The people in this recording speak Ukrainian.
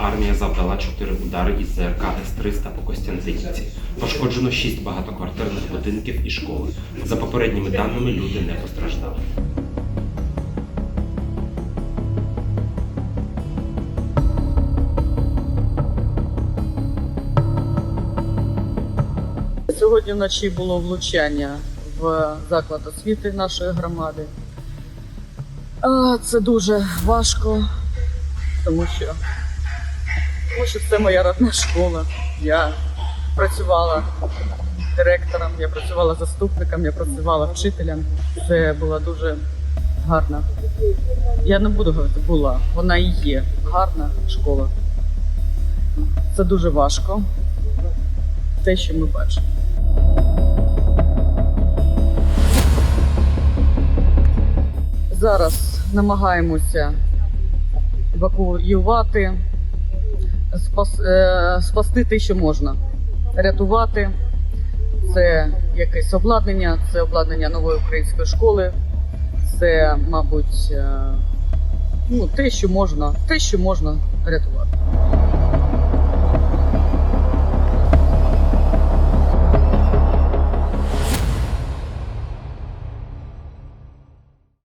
армія завдала чотири удари із ЗРК С-300 по Костянтинівці. Пошкоджено шість багатоквартирних будинків і школи. За попередніми даними, люди не постраждали. Сьогодні вночі було влучання в заклад освіти нашої громади. Це дуже важко, тому що, тому що це моя родна школа. Я працювала директором, я працювала заступником, я працювала вчителем. Це була дуже гарна. Я не буду говорити, була, вона і є гарна школа. Це дуже важко. Те, що ми бачимо. Зараз намагаємося евакуювати, спас, е, спасти те, що можна, рятувати. Це якесь обладнання, це обладнання нової української школи, це, мабуть, е, ну, те, що можна, те, що можна рятувати.